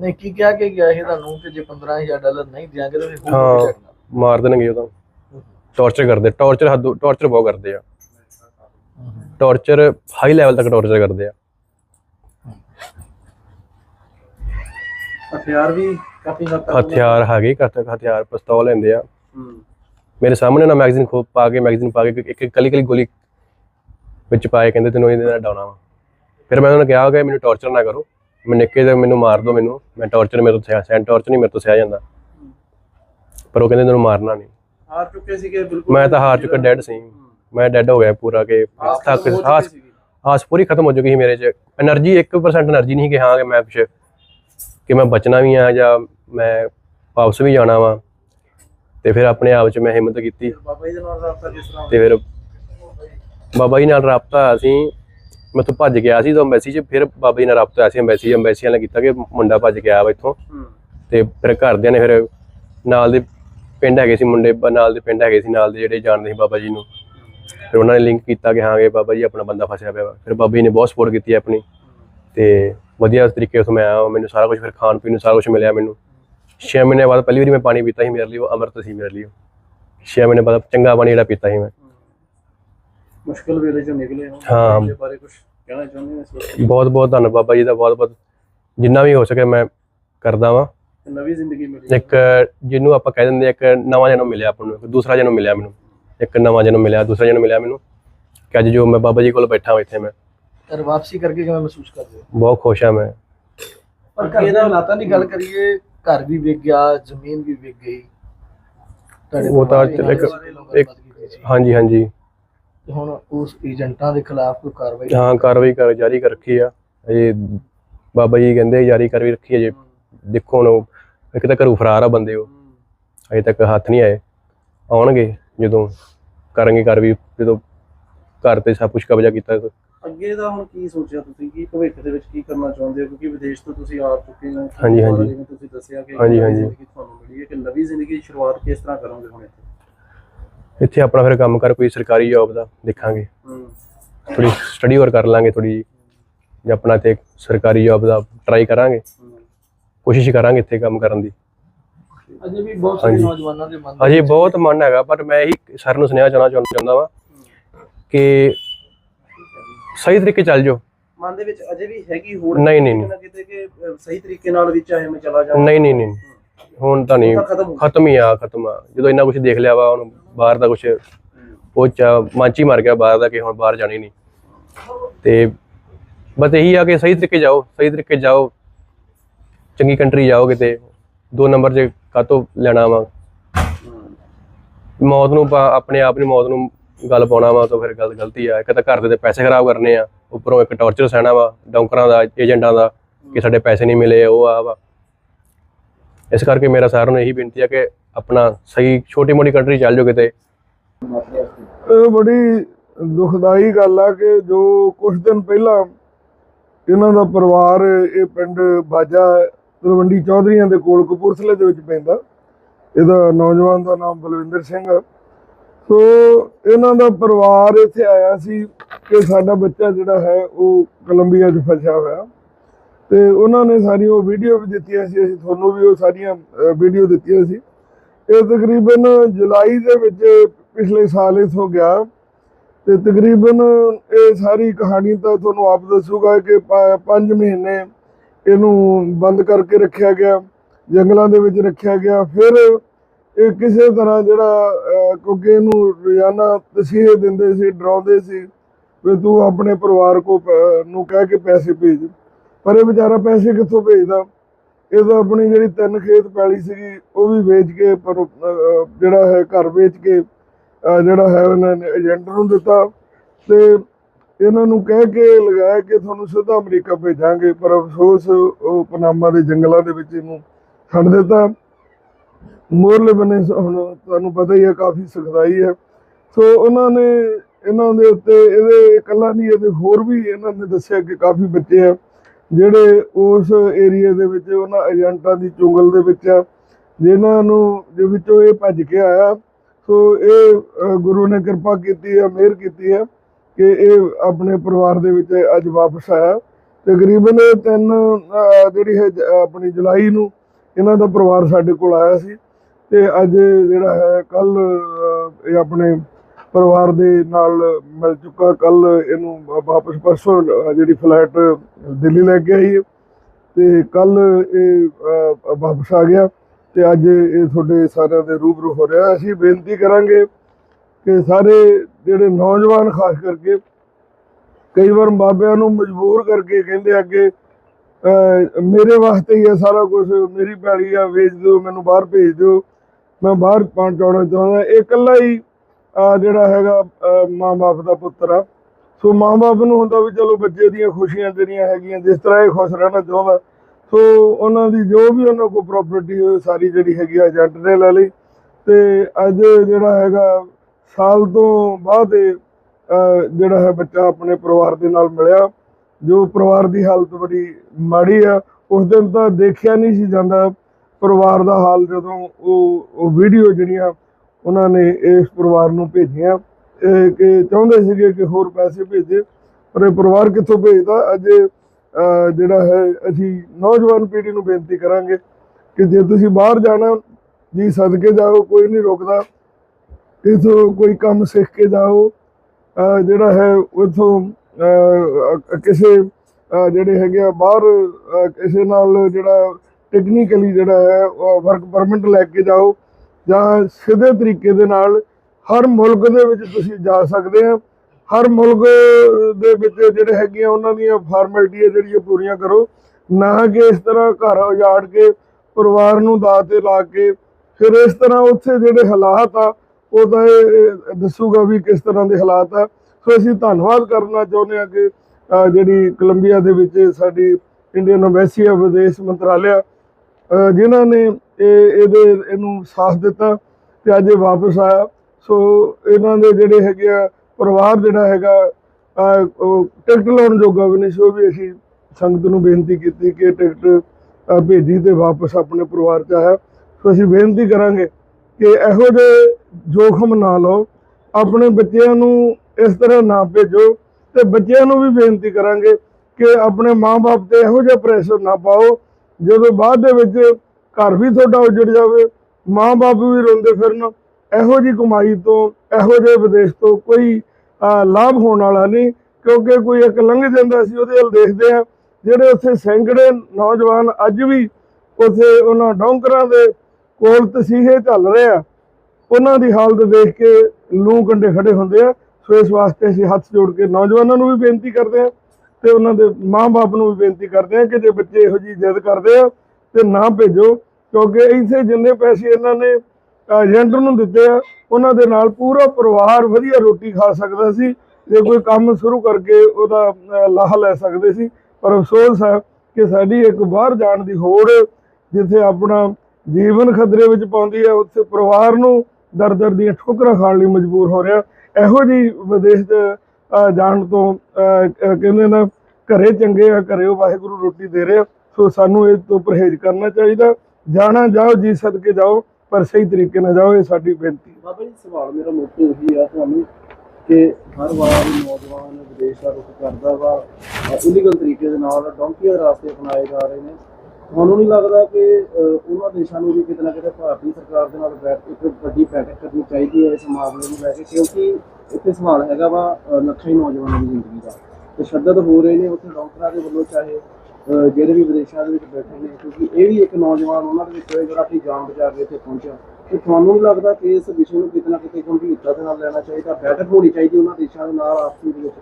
ਨਹੀਂ ਕੀ ਕਿਹਾ ਕਿ ਗਿਆ ਸੀ ਤੁਹਾਨੂੰ ਕਿ ਜੇ 15000 ਡਾਲਰ ਨਹੀਂ ਦਿਆਂਗੇ ਤਾਂ ਫਿਰ ਹਾਂ। ਮਾਰ ਦੇਣਗੇ ਉਹ ਤਾਂ। ਟੌਰਚਰ ਕਰਦੇ ਟੌਰਚਰ ਹੱਦ ਟੌਰਚਰ ਬਹੁਤ ਕਰਦੇ ਆ। ਟੌਰਚਰ ਹਾਈ ਲੈਵਲ ਤੱਕ ਟੌਰਚਰ ਕਰਦੇ ਆ। ਹਥਿਆਰ ਵੀ ਕਾਫੀ ਹੱਦ ਤੱਕ ਹਥਿਆਰ ਹੈਗੇ ਕੱਤ ਹਥਿਆਰ ਪਿਸਤੌਲ ਲੈਂਦੇ ਆ। ਮੇਰੇ ਸਾਹਮਣੇ ਨਾ ਮੈਗਜ਼ੀਨ ਖੋਪ ਪਾ ਕੇ ਮੈਗਜ਼ੀਨ ਪਾ ਕੇ ਇੱਕ ਕਲੀ ਕਲੀ ਗੋਲੀ ਵਿੱਚ ਪਾਏ ਕਹਿੰਦੇ ਤੈਨੂੰ ਇਹਦੇ ਨਾਲ ਡਾਉਣਾ ਵਾ। ਫਿਰ ਮੈਂ ਉਹਨਾਂ ਨੂੰ ਕਿਹਾ ਕਿ ਮੈਨੂੰ ਟੌਰਚਰ ਨਾ ਕਰੋ। ਮੈਂ ਨਿੱਕੇ ਤੇ ਮੈਨੂੰ ਮਾਰ ਦਿਓ ਮੈਨੂੰ। ਮੈਂ ਟੌਰਚਰ ਮੇਰੇ ਤੋਂ ਸਹਿ ਟੌਰਚਰ ਨਹੀਂ ਮੇਰੇ ਤੋਂ ਸਹਿ ਜਾਂਦਾ। ਪਰ ਉਹ ਕਹਿੰਦੇ ਤੈਨੂੰ ਮਾਰਨਾ ਨਹੀਂ। ਹਾਰ ਚੁੱਕੇ ਸੀਗੇ ਬਿਲਕੁਲ। ਮੈਂ ਤਾਂ ਹਾਰ ਚੁੱਕਾ ਡੈਡ ਸੀ। ਮੈਂ ਡੈੱਡ ਹੋ ਗਿਆ ਪੂਰਾ ਕਿ ਥੱਕ ਆਸ ਆਸ ਪੂਰੀ ਖਤਮ ਹੋ ਚੁੱਕੀ ਸੀ ਮੇਰੇ 'ਚ। એનર્ਜੀ 1% એનર્ਜੀ ਨਹੀਂ ਕਿ ਹਾਂ ਕਿ ਮੈਂ ਕੁਛ ਕਿ ਮੈਂ ਬਚਣਾ ਵੀ ਆ ਜਾਂ ਮੈਂ ਵਾਪਸ ਵੀ ਜਾਣਾ ਵਾ। ਤੇ ਫਿਰ ਆਪਣੇ ਆਪ 'ਚ ਮੈਂ ਹਿੰਮਤ ਕੀਤੀ। ਬਾਬਾ ਜੀ ਦੇ ਤੇ ਫਿਰ ਬਾਬਾ ਜੀ ਨਾਲ ਰਾਬਤਾ ਅਸੀਂ ਮੈਂ ਤੋਂ ਭੱਜ ਗਿਆ ਸੀ ਤੋਂ ਐਮਬੈਸੀ 'ਚ। ਫਿਰ ਬਾਬਾ ਜੀ ਨਾਲ ਰਾਬਤਾ ਹੋਇਆ ਸੀ ਐਮਬੈਸੀ ਐਮਬੈਸੀਆਂ ਨਾਲ ਕੀਤਾ ਕਿ ਮੁੰਡਾ ਭੱਜ ਗਿਆ ਵਾ ਇੱਥੋਂ। ਤੇ ਫਿਰ ਘਰਦਿਆਂ ਨੇ ਫਿਰ ਨਾਲ ਦੇ ਪਿੰਡ ਹੈਗੇ ਸੀ ਮੁੰਡੇ ਨਾਲ ਦੇ ਪਿੰਡ ਹੈਗੇ ਸੀ ਨਾਲ ਦੇ ਜਿਹੜੇ ਜਾਣਦੇ ਸੀ ਬਾਬਾ ਜੀ ਨੂੰ। ਫਿਰ ਉਹਨਾਂ ਨੇ ਲਿੰਕ ਕੀਤਾ ਕਿ ਹਾਂ ਕਿ ਬਾਬਾ ਜੀ ਆਪਣਾ ਬੰਦਾ ਫਸਿਆ ਪਿਆ ਫਿਰ ਬਾਬਾ ਜੀ ਨੇ ਬਹੁਤ ਸਪੋਰਟ ਕੀਤੀ ਆਪਣੀ ਤੇ ਵਧੀਆ ਤਰੀਕੇ ਉਸ ਮੈਂ ਆਇਆ ਮੈਨੂੰ ਸਾਰਾ ਕੁਝ ਫਿਰ ਖਾਣ ਪੀਣ ਨੂੰ ਸਾਰਾ ਕੁਝ ਮਿਲਿਆ ਮੈਨੂੰ। 6 ਮਹੀਨੇ ਬਾਅਦ ਪਹਿਲੀ ਵਾਰੀ ਮੈਂ ਪਾਣੀ ਪੀਤਾ ਸੀ ਮੇਰੇ ਲਈ ਉਹ ਅੰਮ੍ਰਿਤ ਸੀ ਮੇਰੇ ਲਈ। 6 ਮਹੀਨੇ ਬਾਅਦ ਚੰਗਾ ਪਾਣੀ ਜਿਹੜਾ ਪੀਤਾ ਸੀ ਮੈਂ। ਮੁਸ਼ਕਲ ਵੇਲੇ ਚੋਂ ਨਿਕਲੇ ਹੋ। ਹਾਂ। ਬਾਰੇ ਕੁਝ ਕਹਿਣਾ ਚਾਹੁੰਦੇ ਹੋ ਬਹੁਤ ਬਹੁਤ ਧੰਨਵਾਦ ਬਾਬਾ ਜੀ ਦਾ ਬਹੁਤ ਬਹੁਤ। ਜਿੰਨਾ ਵੀ ਹੋ ਸਕੇ ਮੈਂ ਕਰਦਾ ਵਾਂ। ਨਵੀਂ ਜ਼ਿੰਦਗੀ ਮਿਲੀ। ਇੱਕ ਜਿਹਨੂੰ ਆਪਾਂ ਕਹਿ ਦਿੰਦੇ ਇੱਕ ਨਵਾਂ ਜਨਮ ਮਿਲਿਆ ਆਪਾਂ ਨੂੰ ਦੂਸਰਾ ਜਨਮ ਮਿਲਿਆ ਮੈਨੂੰ। ਇੱਕ ਨਵਾਂ ਜਨਮ ਮਿਲਿਆ ਦੂਸਰਾ ਜਨਮ ਮਿਲਿਆ ਮੈਨੂੰ। ਕਿ ਅੱਜ ਜੋ ਮੈਂ ਬਾਬਾ ਜੀ ਕੋਲ ਬੈਠਾ ਹਾਂ ਇੱਥੇ ਮੈਂ। ਫਿਰ ਵਾਪਸੀ ਕਰਕੇ ਕਿਵੇਂ ਮਹਿਸੂਸ ਕਰਦੇ ਹੋ? ਬਹੁਤ ਖੁਸ਼ ਹਾਂ ਮੈਂ। ਪਰ ਘਰ ਦੇ ਹਾਲਾਤਾਂ ਦੀ ਗੱਲ ਕਰੀਏ ਘਰ ਵੀ ਵਿਕ ਗਿਆ ਜ਼ਮੀਨ ਵੀ ਵਿਕ ਗਈ। ਤੁਹਾਡੇ ਉਹ ਤਾਂ ਪਰਿਵਾਰ ਦੇ ਨਾਲ ਇੱਕ- ਲੋਕਾਂ ਇੱਕ- ਨਾਲ ਕੀਤੀ ਸੀ। ਹਾਂਜੀ ਹਾਂਜੀ। ਤੇ ਹੁਣ ਉਸ ਏਜੰਟਾਂ ਦੇ ਖਿਲਾਫ ਕੋਈ ਕਾਰਵਾਈ ਹਾਂ ਕਾਰਵਾਈ ਕਰ ਜਾਰੀ ਕਰ ਰੱਖੀ ਆ। ਇਹ ਬਾਬਾ ਜੀ ਕਹਿੰਦੇ ਜਾਰੀ ਕਰ ਵੀ ਰੱਖੀ ਹੈ ਜੇ ਦੇਖੋ ਹੁਣ ਉਹ ਇੱਕ ਤਾਂ ਘਰੋਂ ਫਰਾਰ ਆ ਬੰਦੇ ਉਹ। ਅਜੇ ਤੱਕ ਹੱਥ ਨਹੀਂ ਆਏ। ਆਉਣਗੇ। ਜਦੋਂ ਕਰਾਂਗੇ ਕਰ ਵੀ ਜਦੋਂ ਘਰ ਤੇ ਸਭ ਕੁਝ ਕਬਜ਼ਾ ਕੀਤਾ ਅੱਗੇ ਦਾ ਹੁਣ ਕੀ ਸੋਚਿਆ ਤੁਸੀਂ? ਕੀ ਭਵਿੱਖ ਦੇ ਵਿੱਚ ਕੀ ਕਰਨਾ ਚਾਹੁੰਦੇ ਹੋ? ਕਿਉਂਕਿ ਵਿਦੇਸ਼ ਤੋਂ ਤੁਸੀਂ ਆ ਚੁੱਕੇ ਹੋ। ਹਾਂਜੀ, ਹਾਂਜੀ। ਜਿਵੇਂ ਤੁਸੀਂ ਦੱਸਿਆ ਕਿ ਹਾਂਜੀ, ਹਾਂਜੀ। ਤੁਹਾਨੂੰ ਮਿਲੀ ਹੈ ਕਿ ਨਵੀਂ ਜ਼ਿੰਦਗੀ ਦੀ ਸ਼ੁਰੂਆਤ ਕਿਸ ਤਰ੍ਹਾਂ ਕਰੋਗੇ ਹੁਣ ਇੱਥੇ? ਇੱਥੇ ਆਪਣਾ ਫਿਰ ਕੰਮ ਕਰ ਕੋਈ ਸਰਕਾਰੀ ਜੌਬ ਦਾ ਦੇਖਾਂਗੇ। ਹੂੰ। ਥੋੜੀ ਸਟੱਡੀ ਹੋਰ ਕਰ ਲਾਂਗੇ ਥੋੜੀ ਜੇ ਆਪਣਾ ਤੇ ਸਰਕਾਰੀ ਜੌਬ ਦਾ ਟਰਾਈ ਕਰਾਂਗੇ। ਕੋਸ਼ਿਸ਼ ਕਰਾਂਗੇ ਇੱਥੇ ਕੰਮ ਕਰਨ ਦੀ। ਅਜੇ ਵੀ ਬਹੁਤ ਸਾਰੇ ਹਾਂਜੀ। ਨੌਜਵਾਨਾਂ ਦੇ ਮਨ ਵਿੱਚ ਬਹੁਤ ਮਨ ਹੈਗਾ ਪਰ ਮੈਂ ਇਹੀ ਸਰ ਨੂੰ ਸੁਨੇਹਾ ਚਾਹਣਾ ਚਾਹੁੰਦਾ ਵਾਂ ਕਿ ਸਹੀ ਤਰੀਕੇ ਚੱਲ ਜਾਓ। ਮਨ ਦੇ ਵਿੱਚ ਅਜੇ ਵੀ ਹੈਗੀ ਹੋਰ ਨਹੀਂ, ਨਹੀਂ, ਕਿਤੇ ਨਾ ਕਿਤੇ ਕਿ ਅਹ, ਸਹੀ ਤਰੀਕੇ ਨਾਲ ਵੀ ਚਾਹੇ ਮੈਂ ਚਲਾ ਜਾਵਾਂ। ਨਹੀਂ ਨਹੀਂ ਨਹੀਂ। ਹੁਣ ਤਾਂ ਨਹੀਂ। ਖਤਮ ਹੋ ਖਤਮ ਹੀ ਆ ਖਤਮ ਆ। ਜਦੋਂ ਇੰਨਾ ਕੁਝ ਦੇਖ ਲਿਆ ਵਾ ਹੁਣ ਬਾਹਰ ਦਾ ਕੁਝ ਉਹ ਚਾ ਮਾਂਚੀ ਮਾਰ ਗਿਆ ਬਾਹਰ ਦਾ ਕਿ ਹੁਣ ਬਾਹਰ ਜਾਣੀ ਨਹੀਂ। ਤੇ ਬਸ ਇਹੀ ਆ ਕਿ ਸਹੀ ਤਰੀਕੇ ਜਾਓ ਸਹੀ ਤਰੀਕੇ ਜਾਓ। ਚੰਗੀ ਕੰਟਰੀ ਜਾਓ ਕਿਤੇ। ਦੋ ਨੰਬਰ 'ਚ ਕਾਤੋਂ ਲੈਣਾ ਵਾ? ਮੌਤ ਨੂੰ ਆਪਣੇ ਆਪ ਨੂੰ ਮੌਤ ਨੂੰ ਗੱਲ ਪਾਉਣਾ ਵਾ ਤਾਂ ਫਿਰ ਗੱਲ ਗਲਤੀ ਆ। ਇੱਕ ਤਾਂ ਘਰ ਦੇ ਪੈਸੇ ਖਰਾਬ ਕਰਨੇ ਆ, ਉੱਪਰੋਂ ਇੱਕ ਟੌਰਚਰ ਸਹਿਣਾ ਵਾ, ਡੌਂਕਰਾਂ ਦਾ ਏਜੰਟਾਂ ਦਾ, ਕਿ ਸਾਡੇ ਪੈਸੇ ਨਹੀਂ ਮਿਲੇ, ਉਹ ਆ ਵਾ। ਇਸ ਕਰਕੇ ਮੇਰਾ ਸਾਰਿਆਂ ਨੂੰ ਇਹੀ ਬੇਨਤੀ ਆ ਕਿ ਆਪਣਾ ਸਹੀ ਛੋਟੀ ਮੋਟੀ ਕੰਟਰੀ ਚੱਲ ਜਾਓ ਕਿਤੇ। ਇਹ ਬੜੀ ਦੁਖਦਾਈ ਗੱਲ ਆ ਕਿ ਜੋ ਕੁਝ ਦਿਨ ਪਹਿਲਾਂ ਇਹਨਾਂ ਦਾ ਪਰਿਵਾਰ, ਇਹ ਪਿੰਡ ਬਾਜਾ ਤਲਵੰਡੀ ਚੌਧਰੀਆਂ ਦੇ ਕੋਲ ਕਪੂਰਥਲੇ ਦੇ ਵਿੱਚ ਪੈਂਦਾ। ਇਹਦਾ ਨੌਜਵਾਨ ਦਾ ਨਾਮ ਬਲਵਿੰਦਰ ਸਿੰਘ ਆ। ਸੋ ਇਹਨਾਂ ਦਾ ਪਰਿਵਾਰ ਇੱਥੇ ਆਇਆ ਸੀ ਕਿ ਸਾਡਾ ਬੱਚਾ ਜਿਹੜਾ ਹੈ ਉਹ ਕੋਲੰਬੀਆ 'ਚ ਫਸਿਆ ਹੋਇਆ। ਤੇ ਉਹਨਾਂ ਨੇ ਸਾਰੀ ਉਹ ਵੀਡੀਓ ਵੀ ਦਿੱਤੀਆਂ ਸੀ, ਅਸੀਂ ਤੁਹਾਨੂੰ ਵੀ ਉਹ ਸਾਰੀਆਂ ਵੀਡੀਓ ਦਿੱਤੀਆਂ ਸੀ। ਇਹ ਤਕਰੀਬਨ ਜੁਲਾਈ ਦੇ ਵਿੱਚ ਪਿਛਲੇ ਸਾਲ ਇਥੋਂ ਗਿਆ। ਤੇ ਤਕਰੀਬਨ ਇਹ ਸਾਰੀ ਕਹਾਣੀ ਤਾਂ ਤੁਹਾਨੂੰ ਆਪ ਦੱਸੂਗਾ ਕਿ 5 ਮਹੀਨੇ ਇਹਨੂੰ ਬੰਦ ਕਰਕੇ ਰੱਖਿਆ ਗਿਆ, ਜੰਗਲਾਂ ਦੇ ਵਿੱਚ ਰੱਖਿਆ ਗਿਆ। ਫਿਰ ਇਹ ਕਿਸੇ ਤਰ੍ਹਾਂ ਜਿਹੜਾ ਕਿਉਂਕਿ ਇਹਨੂੰ ਰੋਜ਼ਾਨਾ ਤਸੀਹੇ ਦਿੰਦੇ ਸੀ, ਡਰਾਉਂਦੇ ਸੀ, ਵੀ ਤੂੰ ਆਪਣੇ ਪਰਿਵਾਰ ਕੋ ਪ- ਨੂੰ ਕਹਿ ਕੇ ਪੈਸੇ ਭੇਜ। ਪਰ ਇਹ ਵਿਚਾਰਾ ਪੈਸੇ ਕਿੱਥੋਂ ਭੇਜਦਾ? ਇਹ ਤਾਂ ਆਪਣੀ ਜਿਹੜੀ ਤਿੰਨ ਖੇਤ ਪੈਲੀ ਸੀਗੀ, ਉਹ ਵੀ ਵੇਚ ਕੇ, ਪਰ ਜਿਹੜਾ ਹੈ ਘਰ ਵੇਚ ਕੇ ਜਿਹੜਾ ਹੈ ਉਹਨਾਂ ਨੇ ਏਜੰਟ ਨੂੰ ਦਿੱਤਾ। ਤੇ ਇਹਨਾਂ ਨੂੰ ਕਹਿ ਕੇ ਲਗਾਇਆ ਕਿ ਤੁਹਾਨੂੰ ਸਿੱਧਾ ਅਮਰੀਕਾ ਭੇਜਾਂਗੇ, ਪਰ ਅਫਸੋਸ, ਉਹ ਪਨਾਮਾ ਦੇ ਜੰਗਲਾਂ ਦੇ ਵਿੱਚ ਇਹਨੂੰ ਛੱਡ ਦਿੱਤਾ। ਮੋਰਲੇ ਬਨੇ ਹੁਣ ਤੁਹਾਨੂੰ ਪਤਾ ਹੀ ਹੈ ਕਾਫੀ ਸਖਤਾਈ ਹੈ। ਸੋ ਉਹਨਾਂ ਨੇ ਇਹਨਾਂ ਦੇ ਉੱਤੇ ਇਹਦੇ ਇਕੱਲਾ ਨਹੀਂ, ਇਹਦੇ ਹੋਰ ਵੀ ਇਹਨਾਂ ਨੇ ਦੱਸਿਆ ਕਿ ਕਾਫੀ ਬੱਚੇ ਆ, ਜਿਹੜੇ ਉਸ ਏਰੀਆ ਦੇ ਵਿੱਚ, ਉਹਨਾਂ ਏਜੰਟਾਂ ਦੀ ਚੁੰਗਲ ਦੇ ਵਿੱਚ ਆ, ਜਿਨ੍ਹਾਂ ਨੂੰ, ਦੇ ਵਿੱਚੋਂ ਇਹ ਭੱਜ ਕੇ ਆਇਆ। ਸੋ ਇਹ ਗੁਰੂ ਨੇ ਕਿਰਪਾ ਕੀਤੀ ਹੈ ਮਿਹਰ ਕੀਤੀ ਹੈ ਕਿ ਇਹ ਆਪਣੇ ਪਰਿਵਾਰ ਦੇ ਵਿੱਚ ਅੱਜ ਵਾਪਸ ਆਇਆ। ਤਕਰੀਬਨ ਤਿੰਨ ਜਿਹੜੀ ਹੈ ਆਪਣੀ ਜੁਲਾਈ ਨੂੰ ਇਹਨਾਂ ਦਾ ਪਰਿਵਾਰ ਸਾਡੇ ਕੋਲ ਆਇਆ ਸੀ। ਤੇ ਅੱਜ ਜਿਹੜਾ ਹੈ, ਕੱਲ ਇਹ ਆਪਣੇ ਪਰਿਵਾਰ ਦੇ ਨਾਲ ਮਿਲ ਚੁੱਕਾ। ਕੱਲ ਇਹਨੂੰ ਵਾਪਸ ਪਰਸੋਂ ਜਿਹੜੀ ਫਲੈਟ ਦਿੱਲੀ ਲੈ ਕੇ ਆਈ ਹੈ। ਤੇ ਕੱਲ ਇਹ ਵਾਪਸ ਆ ਗਿਆ। ਤੇ ਅੱਜ ਇਹ ਤੁਹਾਡੇ ਸਾਰਿਆਂ ਦੇ ਰੂਬਰੂ ਹੋ ਰਿਹਾ। ਅਸੀਂ ਬੇਨਤੀ ਕਰਾਂਗੇ ਕਿ ਸਾਰੇ ਜਿਹੜੇ ਨੌਜਵਾਨ ਖਾਸ ਕਰਕੇ ਕਈ ਵਾਰ ਬਾਬਿਆਂ ਨੂੰ ਮਜਬੂਰ ਕਰਕੇ ਕਹਿੰਦੇ ਅੱਗੇ ਅਹ, ਮੇਰੇ ਵਾਸਤੇ ਹੀ ਹੈ ਸਾਰਾ ਕੁਝ ਮੇਰੀ ਪੈਲੀ ਆ, ਵੇਚ ਦਿਓ, ਮੈਨੂੰ ਬਾਹਰ ਭੇਜ ਦਿਓ, ਮੈਂ ਬਾਹਰ ਪਹੁੰਚਾਉਣਾ ਚਾਹੁੰਦਾ ਇਹ ਇਕੱਲਾ ਹੀ ਜਿਹੜਾ ਹੈਗਾ ਮਾਂ-ਬਾਪ ਦਾ ਪੁੱਤਰ ਆ। ਸੋ ਮਾਂ-ਬਾਪ ਨੂੰ ਹੁੰਦਾ ਵੀ ਚਲੋ ਬੱਚੇ ਦੀਆਂ ਖੁਸ਼ੀਆਂ ਜਿਹੜੀਆਂ ਹੈਗੀਆਂ, ਜਿਸ ਤਰ੍ਹਾਂ ਇਹ ਖੁਸ਼ ਰਹਿਣਾ ਚਾਹੁੰਦਾ। ਸੋ ਉਹਨਾਂ ਦੀ ਜੋ ਵੀ ਉਹਨਾਂ ਕੋਲ ਪ੍ਰਾਪਰਟੀ ਹੋਈ ਸਾਰੀ ਜਿਹੜੀ ਹੈਗੀ ਆ ਏਜੰਟ ਨੇ ਲੈ ਲਈ। ਤੇ ਅੱਜ ਜਿਹੜਾ ਹੈਗਾ ਸਾਲ ਤੋਂ ਬਾਅਦ ਇਹ ਜਿਹੜਾ ਹੈ ਬੱਚਾ ਆਪਣੇ ਪਰਿਵਾਰ ਦੇ ਨਾਲ ਮਿਲਿਆ, ਜੋ ਪਰਿਵਾਰ ਦੀ ਹਾਲਤ ਬੜੀ ਮਾੜੀ ਆ, ਉਸ ਦਿਨ ਤਾਂ ਦੇਖਿਆ ਨਹੀਂ ਸੀ ਜਾਂਦਾ। ਪਰਿਵਾਰ ਦਾ ਹਾਲ ਜਦੋਂ ਉਹ ਉਹ ਵੀਡੀਓ ਜਿਹੜੀਆਂ ਉਹਨਾਂ ਨੇ ਇਸ ਪਰਿਵਾਰ ਨੂੰ ਭੇਜੀਆਂ ਕਿ ਚਾਹੁੰਦੇ ਸੀਗੇ ਕਿ ਹੋਰ ਪੈਸੇ ਭੇਜੇ, ਪਰ ਇਹ ਪਰਿਵਾਰ ਕਿੱਥੋਂ ਭੇਜਦਾ? ਅੱਜ ਜਿਹੜਾ ਹੈ, ਅਸੀਂ ਨੌਜਵਾਨ ਪੀੜ੍ਹੀ ਨੂੰ ਬੇਨਤੀ ਕਰਾਂਗੇ ਕਿ ਜੇ ਤੁਸੀਂ ਬਾਹਰ ਜਾਣਾ, ਜੀ ਸਦਕੇ ਜਾਓ, ਕੋਈ ਨਹੀਂ ਰੋਕਦਾ। ਇਥੋਂ ਕੋਈ ਕੰਮ ਸਿੱਖ ਕੇ ਜਾਓ ਜਿਹੜਾ ਹੈ ਉਥੋਂ ਕਿਸੇ ਜਿਹੜੇ ਹੈਗੇ ਆ ਬਾਹਰ ਕਿਸੇ ਨਾਲ ਜਿਹੜਾ ਟੈਕਨੀਕਲੀ ਜਿਹੜਾ ਹੈ ਵਰਕ ਪਰਮਿਟ ਲੈ ਕੇ ਜਾਓ, ਜਾਂ ਸਿੱਧੇ ਤਰੀਕੇ ਦੇ ਨਾਲ ਹਰ ਮੁਲਕ ਦੇ ਵਿੱਚ ਤੁਸੀਂ ਜਾ ਸਕਦੇ ਆ। ਹਰ ਮੁਲਕ ਦੇ ਵਿੱਚ ਜਿਹੜੇ ਹੈਗੇ ਆ, ਉਹਨਾਂ ਦੀਆਂ ਫਾਰਮੈਲਿਟੀਆਂ ਜਿਹੜੀਆਂ ਪੂਰੀਆਂ ਕਰੋ। ਨਾ ਕਿ ਇਸ ਤਰ੍ਹਾਂ ਘਰ ਉਜਾੜ ਕੇ ਪਰਿਵਾਰ ਨੂੰ ਦਾਅ ਤੇ ਲਾ ਕੇ, ਫਿਰ ਇਸ ਤਰ੍ਹਾਂ ਉੱਥੇ ਜਿਹੜੇ ਹਾਲਾਤ ਆ ਉਹ ਤਾਂ ਇਹ ਦੱਸੂਗਾ ਵੀ ਕਿਸ ਤਰ੍ਹਾਂ ਦੇ ਹਾਲਾਤ ਆ। ਸੋ ਅਸੀਂ ਧੰਨਵਾਦ ਕਰਨਾ ਚਾਹੁੰਦੇ ਆ ਕਿ ਜਿਹੜੀ ਕੋਲੰਬੀਆ ਦੇ ਵਿੱਚ ਸਾਡੀ ਇੰਡੀਅਨ ਐਮਬੈਸੀ ਆ, ਵਿਦੇਸ਼ ਮੰਤਰਾਲਿਆ ਅਹ ਜਿਨ੍ਹਾਂ ਨੇ ਇਹ, ਇਹਦੇ, ਇਹਨੂੰ ਸਾਥ ਦਿੱਤਾ ਤੇ ਅੱਜ ਇਹ ਵਾਪਸ ਆਇਆ। ਸੋ ਇਹਨਾਂ ਦੇ ਜਿਹੜੇ ਹੈਗੇ ਆ, ਪਰਿਵਾਰ ਜਿਹੜਾ ਹੈਗਾ ਉਹ ਟਿਕਟ ਲਾਉਣ ਜੋਗਾ ਵੀ ਨਹੀਂ ਸੀ, ਉਹ ਵੀ ਅਸੀਂ ਸੰਗਤ ਨੂੰ ਬੇਨਤੀ ਕੀਤੀ ਕਿ ਟਿਕਟ ਭੇਜੀ ਤੇ ਵਾਪਸ ਆਪਣੇ ਪਰਿਵਾਰ ਚ ਆਇਆ। ਸੋ ਅਸੀਂ ਬੇਨਤੀ ਕਰਾਂਗੇ ਕਿ ਇਹੋ ਜਿਹੇ ਜੋਖਮ ਨਾ ਲਓ। ਆਪਣੇ ਬੱਚਿਆਂ ਨੂੰ ਇਸ ਤਰ੍ਹਾਂ ਨਾ ਭੇਜੋ ਤੇ ਬੱਚਿਆਂ ਨੂੰ ਵੀ ਬੇਨਤੀ ਕਰਾਂਗੇ ਕਿ ਆਪਣੇ ਮਾਪੇ ਤੇ ਇਹੋ ਜਿਹਾ ਪ੍ਰੈਸ਼ਰ ਨਾ ਪਾਓ। ਜਦੋਂ ਬਾਅਦ ਦੇ ਵਿੱਚ ਘਰ ਵੀ ਤੁਹਾਡਾ ਉਜੜ ਜਾਵੇ ਮਾਪੇ ਵੀ ਰੋਂਦੇ ਫਿਰਨ, ਇਹੋ ਜੀ ਕਮਾਈ ਤੋਂ, ਇਹੋ ਜਿਹੇ ਵਿਦੇਸ਼ ਤੋਂ ਕੋਈ ਲਾਭ ਹੋਣ ਵਾਲਾ ਨਹੀਂ। ਕਿਉਂਕਿ ਕੋਈ ਇੱਕ ਲੰਘ ਜਾਂਦਾ ਸੀ, ਉਹਦੇ ਵੱਲ ਦੇਖਦੇ ਆ ਜਿਹੜੇ ਉੱਥੇ ਸੈਂਕੜੇ ਨੌਜਵਾਨ ਅੱਜ ਵੀ ਉੱਥੇ ਉਹਨਾਂ ਡੌਂਕਰਾਂ ਦੇ ਕੋਲ ਤਸੀਹੇ ਚੱਲ ਰਹੇ ਆ। ਉਹਨਾਂ ਦੀ ਹਾਲਤ ਦੇਖ ਕੇ ਲੂ ਕੰਡੇ ਖੜੇ ਹੁੰਦੇ ਆ। ਸੋ ਇਸ ਵਾਸਤੇ ਅਸੀਂ ਹੱਥ ਜੋੜ ਕੇ ਨੌਜਵਾਨਾਂ ਨੂੰ ਵੀ ਬੇਨਤੀ ਕਰਦੇ ਆ ਤੇ ਉਹਨਾਂ ਦੇ ਮਾਂ-ਬਾਪ ਨੂੰ ਵੀ ਬੇਨਤੀ ਕਰਦੇ ਆ ਕਿ ਜੇ ਬੱਚੇ ਇਹੋ ਜੀ ਜਿੱਦ ਕਰਦੇ ਆ ਤੇ ਨਾ ਭੇਜੋ, ਕਿਉਂਕਿ ਇੱਥੇ ਜਿੰਨੇ ਪੈਸੇ ਇਹਨਾਂ ਨੇ ਏਜੰਟ ਨੂੰ ਦਿੱਤੇ ਆ, ਉਹਨਾਂ ਦੇ ਨਾਲ ਪੂਰਾ ਪਰਿਵਾਰ ਵਧੀਆ ਰੋਟੀ ਖਾ ਸਕਦਾ ਸੀ। ਜੇ ਕੋਈ ਕੰਮ ਸ਼ੁਰੂ ਕਰਕੇ ਉਹਦਾ ਲਾਹਾ ਲੈ ਸਕਦੇ ਸੀ। ਪਰ ਅਫਸੋਸ ਹੈ ਕਿ ਸਾਡੀ ਇੱਕ ਬਾਹਰ ਜਾਣ ਦੀ ਹੋੜ, ਜਿੱਥੇ ਆਪਣਾ ਜੀਵਨ ਖਤਰੇ ਵਿੱਚ ਪਾਉਂਦੀ ਹੈ, ਉੱਥੇ ਪਰਿਵਾਰ ਨੂੰ ਦਰ ਦਰ ਦੀਆਂ ਠੋਕਰਾਂ ਖਾਣ ਲਈ ਮਜਬੂਰ ਹੋ ਰਿਹਾ। ਇਹੋ ਜੀ ਵਿਦੇਸ਼ ਜਾਣ ਤੋਂ ਕਹਿੰਦੇ ਨਾ, ਘਰੇ ਚੰਗੇ ਆ, ਘਰੇ ਉਹ ਵਾਹਿਗੁਰੂ ਰੋਟੀ ਦੇ ਰਿਹਾ ਸੋ ਸਾਨੂੰ ਇਹ ਤੋਂ ਪਰਹੇਜ਼ ਕਰਨਾ ਚਾਹੀਦਾ। ਜਾਣਾ ਜਾਓ, ਜੀ ਸਦਕੇ ਜਾਓ, ਪਰ ਸਹੀ ਤਰੀਕੇ ਨਾਲ ਜਾਓ, ਇਹ ਸਾਡੀ ਬੇਨਤੀ ਬਾਬਾ ਜੀ, ਸਵਾਲ ਮੇਰਾ ਮੁੱਖ ਉਹੀ ਆ ਤੁਹਾਨੂੰ ਕਿ ਹਰ ਵਾਰ ਨੌਜਵਾਨ ਵਿਦੇਸ਼ ਦਾ ਰੁਖ ਕਰਦਾ ਵਾ ਇਲੀਗਲ ਤਰੀਕੇ ਦੇ ਨਾਲ ਡੌਂਕੀਆਂ ਰਾਸਤੇ ਅਪਣਾਏ ਜਾ ਰਹੇ ਨੇ। ਤੁਹਾਨੂੰ ਨਹੀਂ ਲੱਗਦਾ ਕਿ ਉਹਨਾਂ ਦੇਸ਼ਾਂ ਨੂੰ ਵੀ ਕਿਤੇ ਨਾ ਕਿਤੇ ਭਾਰਤੀ ਸਰਕਾਰ ਦੇ ਨਾਲ ਬੈਠ ਕੇ ਇੱਕ ਵੱਡੀ ਬੈਠਕ ਕਰਨੀ ਚਾਹੀਦੀ ਹੈ ਇਸ ਮਾਮਲੇ ਨੂੰ ਲੈ ਕੇ? ਕਿਉਂਕਿ ਇੱਥੇ ਸਵਾਲ ਹੈਗਾ ਵਾ ਲੱਖਾਂ ਹੀ ਨੌਜਵਾਨਾਂ ਦੀ ਜ਼ਿੰਦਗੀ ਦਾ। ਤਸ਼ੱਦਦ ਹੋ ਰਹੇ ਨੇ ਉੱਥੇ ਡਾਕਟਰਾਂ ਦੇ ਵੱਲੋਂ, ਚਾਹੇ ਜਿਹੜੇ ਵੀ ਵਿਦੇਸ਼ਾਂ ਦੇ ਵਿੱਚ ਬੈਠੇ ਨੇ, ਕਿਉਂਕਿ ਇਹ ਵੀ ਇੱਕ ਨੌਜਵਾਨ ਉਹਨਾਂ ਦੇ ਵਿੱਚੋਂ ਹੈ ਜਿਹੜਾ ਆਪਣੀ ਜਾਨ ਬਚਾ ਕੇ ਇੱਥੇ ਪਹੁੰਚਿਆ। ਤੇ ਤੁਹਾਨੂੰ ਨਹੀਂ ਲੱਗਦਾ ਕਿ ਇਸ ਵਿਸ਼ੇ ਨੂੰ ਕਿਤੇ ਨਾ ਕਿਤੇ ਗੰਭੀਰਤਾ ਦੇ ਨਾਲ ਲੈਣਾ ਚਾਹੀਦਾ? ਬੈਠਕ ਹੋਣੀ ਚਾਹੀਦੀ ਉਹਨਾਂ ਦੇਸ਼ਾਂ ਦੇ ਨਾਲ, ਆਪਸੀ ਦੇ ਵਿੱਚ।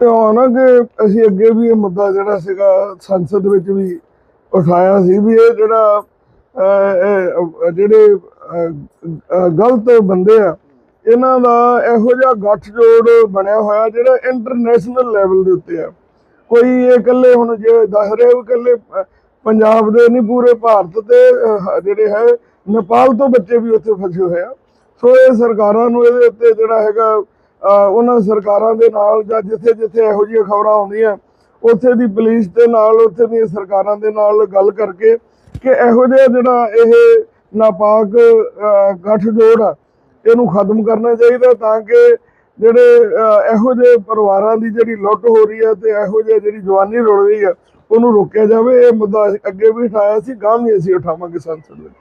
ਤੇ ਹੁਣ ਨਾ ਕਿ ਅਸੀਂ ਅੱਗੇ ਵੀ ਇਹ ਮੁੱਦਾ ਜਿਹੜਾ ਸੀਗਾ ਸੰਸਦ ਵਿੱਚ ਵੀ ਉਠਾਇਆ ਸੀ ਵੀ ਇਹ ਜਿਹੜਾ ਜਿਹੜੇ ਗਲਤ ਬੰਦੇ ਆ, ਇਹਨਾਂ ਦਾ ਇਹੋ ਜਿਹਾ ਗੱਠਜੋੜ ਬਣਿਆ ਹੋਇਆ ਜਿਹੜਾ ਇੰਟਰਨੈਸ਼ਨਲ ਲੈਵਲ ਦੇ ਉੱਤੇ ਆ। ਕੋਈ ਇਹ ਇਕੱਲੇ ਹੁਣ ਜੇ ਦੱਸ ਰਹੇ ਹੋ ਇਕੱਲੇ ਪੰਜਾਬ ਦੇ ਨਹੀਂ, ਪੂਰੇ ਭਾਰਤ ਤੇ ਜਿਹੜੇ ਹੈ, ਨੇਪਾਲ ਤੋਂ ਬੱਚੇ ਵੀ ਉੱਥੇ ਫਸੇ ਹੋਏ ਆ। ਸੋ ਇਹ ਸਰਕਾਰਾਂ ਨੂੰ ਇਹਦੇ ਉੱਤੇ ਜਿਹੜਾ ਹੈਗਾ ਉਹਨਾਂ ਸਰਕਾਰਾਂ ਦੇ ਨਾਲ ਜਾਂ ਜਿੱਥੇ ਜਿੱਥੇ ਇਹੋ ਜਿਹੀਆਂ ਖਬਰਾਂ ਆਉਂਦੀਆਂ ਉੱਥੇ ਦੀ ਪੁਲਿਸ ਦੇ ਨਾਲ ਉੱਥੇ ਦੀਆਂ ਸਰਕਾਰਾਂ ਦੇ ਨਾਲ ਗੱਲ ਕਰਕੇ ਕਿ ਇਹੋ ਜਿਹਾ ਜਿਹੜਾ ਇਹ ਨਾਪਾਕ ਅਹ, ਗੱਠਜੋੜ ਆ ਇਹਨੂੰ ਖਤਮ ਕਰਨਾ ਚਾਹੀਦਾ ਤਾਂ ਕਿ ਜਿਹੜੇ ਇਹੋ ਜਿਹੇ ਪਰਿਵਾਰਾਂ ਦੀ ਜਿਹੜੀ ਲੁੱਟ ਹੋ ਰਹੀ ਹੈ ਤੇ ਇਹੋ ਜਿਹੀ ਜਿਹੜੀ ਜਵਾਨੀ ਰੁਲ ਰਹੀ ਹੈ ਉਹਨੂੰ ਰੋਕਿਆ ਜਾਵੇ। ਇਹ ਮੁੱਦਾ ਅੱਗੇ ਵੀ ਉਠਾਇਆ ਸੀ ਗਾਂ ਵੀ ਅਸੀਂ ਉਠਾਵਾਂਗੇ ਸੰਸਦ ਵਿੱਚ।